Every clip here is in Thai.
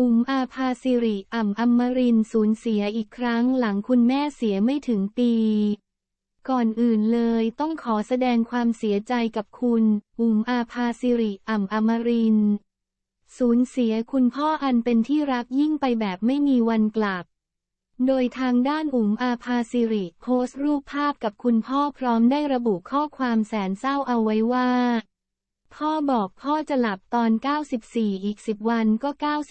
อุ๋มอาภาสิริอ่ำอมรินสูญเสียอีกครั้งหลังคุณแม่เสียไม่ถึงปี ก่อนอื่นเลยต้องขอแสดงความเสียใจกับคุณ อุ๋มอาภาสิริอ่ำอมรินสูญเสียคุณพ่ออันเป็นที่รักยิ่งไปแบบไม่มีวันกลับ โดยทางด้านอุ๋มอาภาสิริโพสต์รูปภาพกับคุณพ่อพร้อมได้ระบุข้อความแสนเศร้าเอาไว้ว่า พ่อบอกพ่อจะหลับตอน 94 อีก 10 วันก็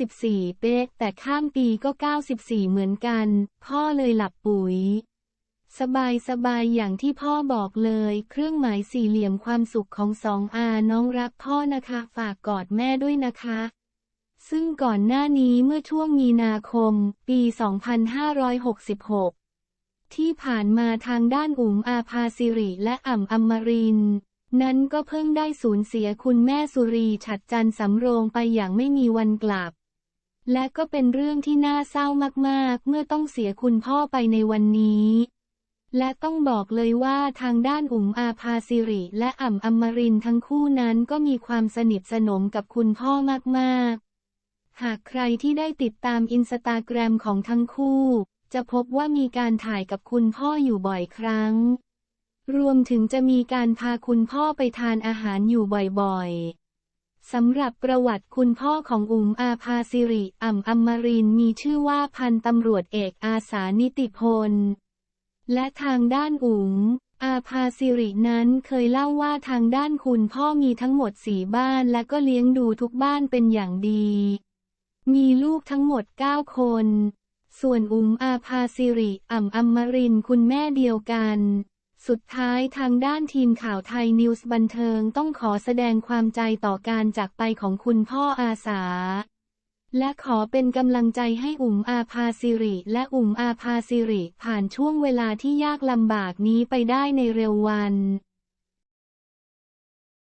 94 เป๊ะ แต่ข้ามปีก็ 94 เหมือนกัน พ่อเลยหลับปุ๋ย สบายสบายอย่างที่พ่อบอกเลย เครื่องหมายสี่เหลี่ยมความสุขของสองอาน้องรักพ่อนะคะ ฝากกอดแม่ด้วยนะคะ ซึ่งก่อนหน้านี้เมื่อช่วงมีนาคม ปี 2566 ที่ผ่านมาทางด้านอุ๋มอาภาสิริและอ่ำอมรินทร์ นั้นก็เพิ่งได้สูญเสียคุณแม่สุรีฉัดจันสำโรงไปอย่างไม่มีวันกลับ และก็เป็นเรื่องที่น่าเศร้ามากๆ เมื่อต้องเสียคุณพ่อไปในวันนี้ และต้องบอกเลยว่าทางด้านอุ๋มอาภาสิริ และอ่ำอมรินทั้งคู่นั้นก็มีความสนิทสนมกับคุณพ่อมากๆ หากใครที่ได้ติดตามอินสตาแกรมของทั้งคู่ จะพบว่ามีการถ่ายกับคุณพ่ออยู่บ่อยครั้ง รวมถึงจะมีการพาคุณพ่อไปทานอาหารอยู่บ่อยๆ สำหรับประวัติคุณพ่อของอุ๋มอาภาสิริอ่ำอมรินมีชื่อว่าพันตำรวจเอกอาสานิติพล และทางด้านอุ๋มอาภาสิรินั้นเคยเล่าว่าทางด้านคุณพ่อมีทั้งหมดสี่บ้านและก็เลี้ยงดูทุกบ้านเป็นอย่างดี มีลูกทั้งหมด9คน ส่วนอุ๋มอาภาสิริอ่ำอมรินคุณแม่เดียวกัน สุดท้ายทางด้านทีมข่าวไทยนิวส์บันเทิงต้องขอแสดงความใจต่อการจากไปของคุณพ่ออาสา และขอเป็นกำลังใจให้อุ๋มอาภาสิริและอุ๋มอาภาสิริผ่านช่วงเวลาที่ยากลำบากนี้ไปได้ในเร็ววัน